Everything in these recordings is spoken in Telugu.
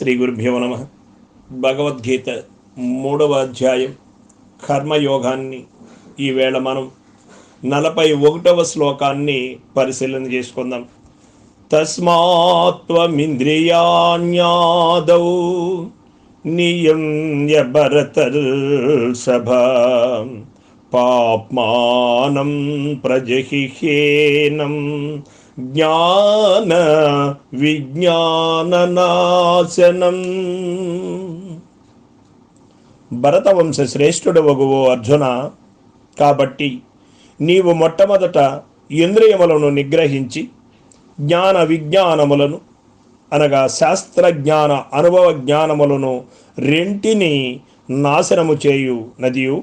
శ్రీ గురుభ్యో నమ. భగవద్గీత మూడవ అధ్యాయం. కర్మయోగాన్ని ఈవేళ మనం నలభై ఒకటవ శ్లోకాన్ని పరిశీలన చేసుకుందాం. తస్మాత్వమింద్రియాణ్యాదౌ నియమ్య సభ పాప్మానం ప్రజహిహేనం జ్ఞాన విజ్ఞాననాశనం. భరతవంశ శ్రేష్ఠుడు వగువో అర్జున కాబట్టి నీవు మొట్టమొదట ఇంద్రియములను నిగ్రహించి జ్ఞాన విజ్ఞానములను అనగా శాస్త్ర జ్ఞాన అనుభవ జ్ఞానములను రెంటిని నాశనము చేయు నదియు.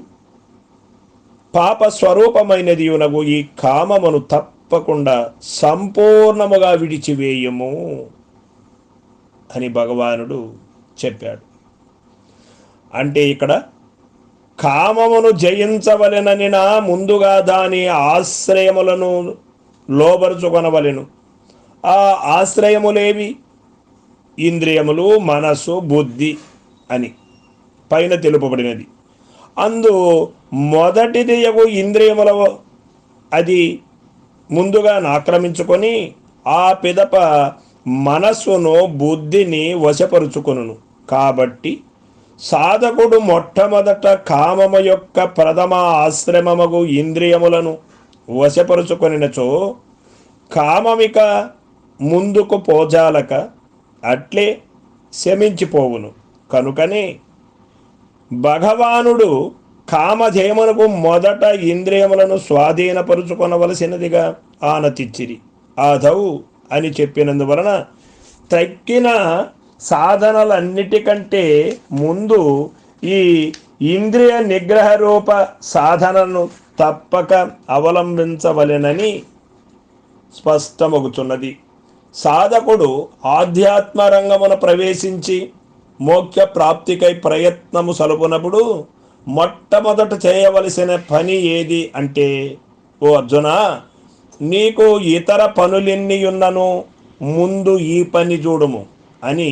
పాప స్వరూపమైనదియునగు ఈ కామమును తప్పకుండా సంపూర్ణముగా విడిచివేయము అని భగవానుడు చెప్పాడు. అంటే ఇక్కడ కామమును జయించవలెనని నా ముందుగా దాని ఆశ్రయములను లోబరుచుకొనవలెను. ఆ ఆశ్రయములేవి? ఇంద్రియములు మనసు బుద్ధి అని పైన తెలుపబడినది. అందు మొదటిది యగు ఇంద్రియముల అది ముందుగా ఆక్రమించుకొని ఆ పిదప మనస్సును బుద్ధిని వశపరుచుకును కాబట్టి సాధకుడు మొట్టమొదట కామము యొక్క ప్రథమ ఆశ్రమముగు ఇంద్రియములను వశపరుచుకొనినచో కామమిక ముందుకు పోజాలక అట్లే శమించిపోవును. కనుకనే భగవానుడు కామజయమునకు మొదట ఇంద్రియములను స్వాధీనపరుచుకొనవలసినదిగా ఆనతిచ్చిరి ఆధౌ అని చెప్పినందువలన తగ్గిన సాధనలన్నిటికంటే ముందు ఈ ఇంద్రియ నిగ్రహ రూప సాధనను తప్పక అవలంబించవలెనని స్పష్టమగుతున్నది. సాధకుడు ఆధ్యాత్మ రంగమున ప్రవేశించి మోక్ష ప్రాప్తికై ప్రయత్నము సలుపునప్పుడు మొట్టమొదట చేయవలసిన పని ఏది అంటే ఓ అర్జున నీకు ఇతర పనులెన్ని ఉన్నను? ముందు ఈ పని చూడుము అని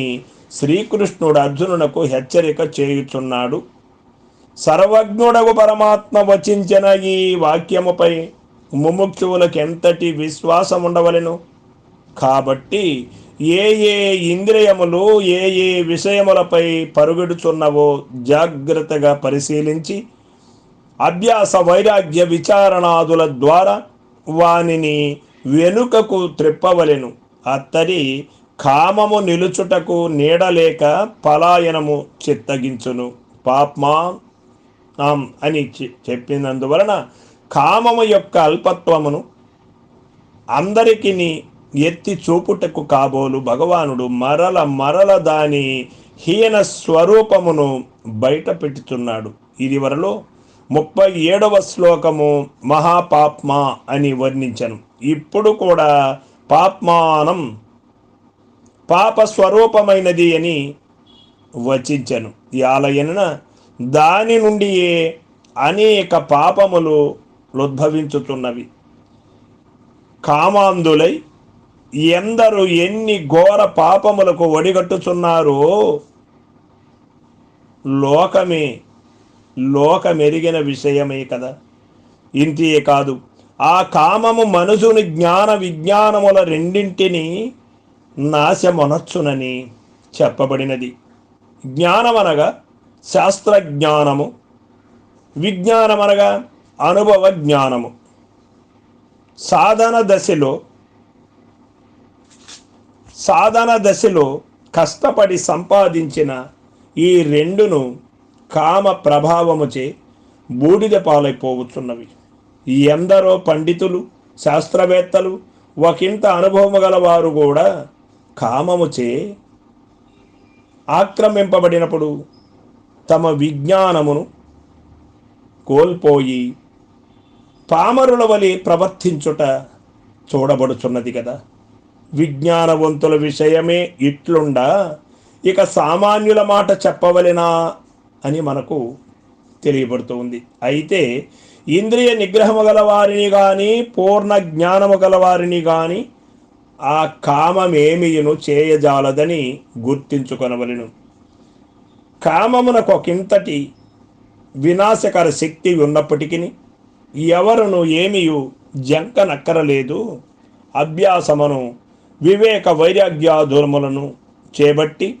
శ్రీకృష్ణుడు అర్జునునకు హెచ్చరిక చేయుచున్నాడు. సర్వజ్ఞుడగు పరమాత్మ వచించిన ఈ వాక్యముపై ముముక్షువులకు ఎంతటి విశ్వాసం ఉండవలెను కాబట్టి ఏ ఏ ఇంద్రియములు ఏ ఏ విషయములపై పరుగెడుచున్నవో జాగ్రత్తగా పరిశీలించి అభ్యాస వైరాగ్య విచారణాదుల ద్వారా వానిని వెనుకకు త్రిప్పవలెను. అత్తడి కామము నిలుచుటకు నీడలేక పలాయనము చిత్తగించును. పాప్మా ఆం అని చె- చెప్పినందువలన కామము యొక్క అల్పత్వమును అందరికీ ఎత్తి చూపుటకు కాబోలు భగవానుడు మరల మరల దాని హీన స్వరూపమును బయట పెట్టుచున్నాడు ఇది వరలో ముప్పై ఏడవ శ్లోకము మహాపాప్మా అని వర్ణించను. ఇప్పుడు కూడా పాప్మానం పాప స్వరూపమైనది అని వచించను. యాలయన దాని నుండి అనేక పాపములు ఉద్భవించుతున్నవి. కామాంధులై ఎందరు ఎన్ని ఘోర పాపములకు ఒడిగట్టుచున్నారో లోకమే లోకమెరిగిన విషయమే కదా. ఇంతే కాదు ఆ కామము మనుషుని జ్ఞాన విజ్ఞానముల రెండింటిని నాశమొనచ్చునని చెప్పబడినది. జ్ఞానమనగా శాస్త్రజ్ఞానము విజ్ఞానమనగా అనుభవ జ్ఞానము సాధన దశలో సాధన దశలో కష్టపడి సంపాదించిన ఈ రెండును కామ ప్రభావముచే బూడిద పాలైపోవచ్చున్నవి. ఎందరో పండితులు శాస్త్రవేత్తలు ఒకంత అనుభవము గలవారు కూడా కామముచే ఆక్రమింపబడినప్పుడు తమ విజ్ఞానమును కోల్పోయి పామరుల వలె ప్రవర్తించుట చూడబడుచున్నది కదా. విజ్ఞానవంతుల విషయమే ఇట్లుండా? ఇక సామాన్యుల మాట చెప్పవలెనా? అని మనకు తెలియబడుతుంది. అయితే ఇంద్రియ నిగ్రహము గల వారిని కానీ పూర్ణ జ్ఞానము గల వారిని కానీ ఆ కామమేమియును చేయజాలదని గుర్తించుకొనవలెను. కామమునకు ఒకంతటి వినాశకర శక్తి ఉన్నప్పటికీ ఎవరును ఏమియు జంకనక్కరలేదు అభ్యాసమును వివేక వైరాగ్యాధురములను చేపట్టి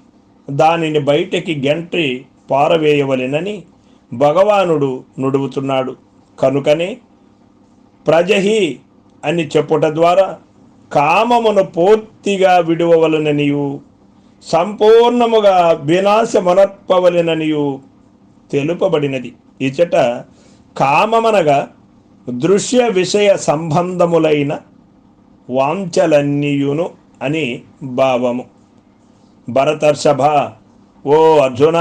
దానిని బయటికి గెంట్రి పారవేయవలెనని భగవానుడు నుడువుతున్నాడు కనుకనే ప్రజహి అని చెప్పుట ద్వారా కామమును పూర్తిగా విడువవలననియు సంపూర్ణముగా వినాశమనర్పవలెననియు తెలుపబడినది. ఇచట కామమనగా దృశ్య విషయ సంబంధములైన వాంఛలన్నీయును అని భావము. భరతర్షభ ఓ అర్జున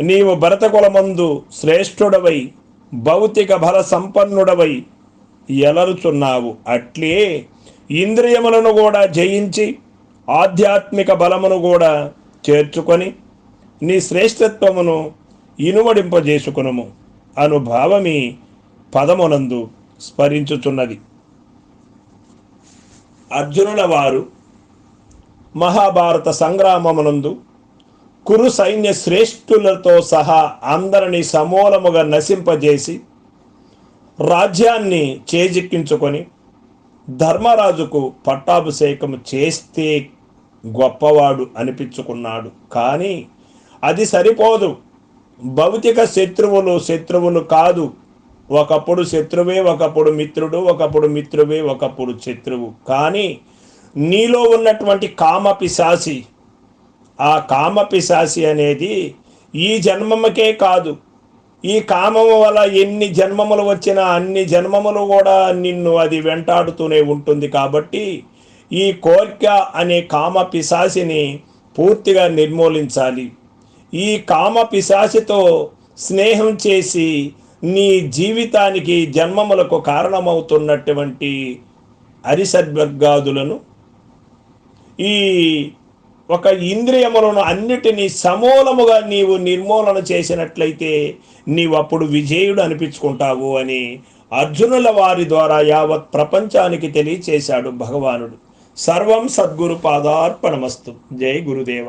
నీవు భరతకులమందు శ్రేష్ఠుడవై భౌతిక బల సంపన్నుడవై ఎలరుచున్నావు. అట్లే ఇంద్రియములను కూడా జయించి ఆధ్యాత్మిక బలమును కూడా చేర్చుకొని నీ శ్రేష్ఠత్వమును ఇనుమడింపజేసుకునుము అను భావమి పదమునందు స్మరించుచున్నది. అర్జునుల వారు మహాభారత సంగ్రామమునందు కురు సైన్య శ్రేష్ఠులతో సహా అందరిని సమూలముగా నశింపజేసి రాజ్యాన్ని చేజిక్కించుకొని ధర్మరాజుకు పట్టాభిషేకం చేస్తే గొప్పవాడు అనిపించుకున్నాడు. కానీ అది సరిపోదు. భౌతిక శత్రువులు శత్రువులు కాదు. ఒకప్పుడు శత్రువే ఒకప్పుడు మిత్రుడు ఒకప్పుడు మిత్రువే ఒకప్పుడు శత్రువు. కానీ నీలో ఉన్నటువంటి కామపిశాసి ఆ కామపిశాసి అనేది ఈ జన్మముకే కాదు. ఈ కామము వల్ల ఎన్ని జన్మములు వచ్చినా అన్ని జన్మములు కూడా నిన్ను అది వెంటాడుతూనే ఉంటుంది కాబట్టి ఈ కోర్క అనే కామ పిశాసిని పూర్తిగా నిర్మూలించాలి. ఈ కామ పిశాసితో స్నేహం చేసి నీ జీవితానికి జన్మములకు కారణమవుతున్నటువంటి అరిసద్వర్గాదులను ఈ ఒక ఇంద్రియములను అన్నిటినీ సమూలముగా నీవు నిర్మూలన చేసినట్లయితే నీవు అప్పుడు విజయుడు అనిపించుకుంటావు అని అర్జునుల వారి ద్వారా యావత్ ప్రపంచానికి తెలియచేశాడు భగవానుడు. సర్వం సద్గురు పాదార్పణమస్తు. జై గురుదేవ.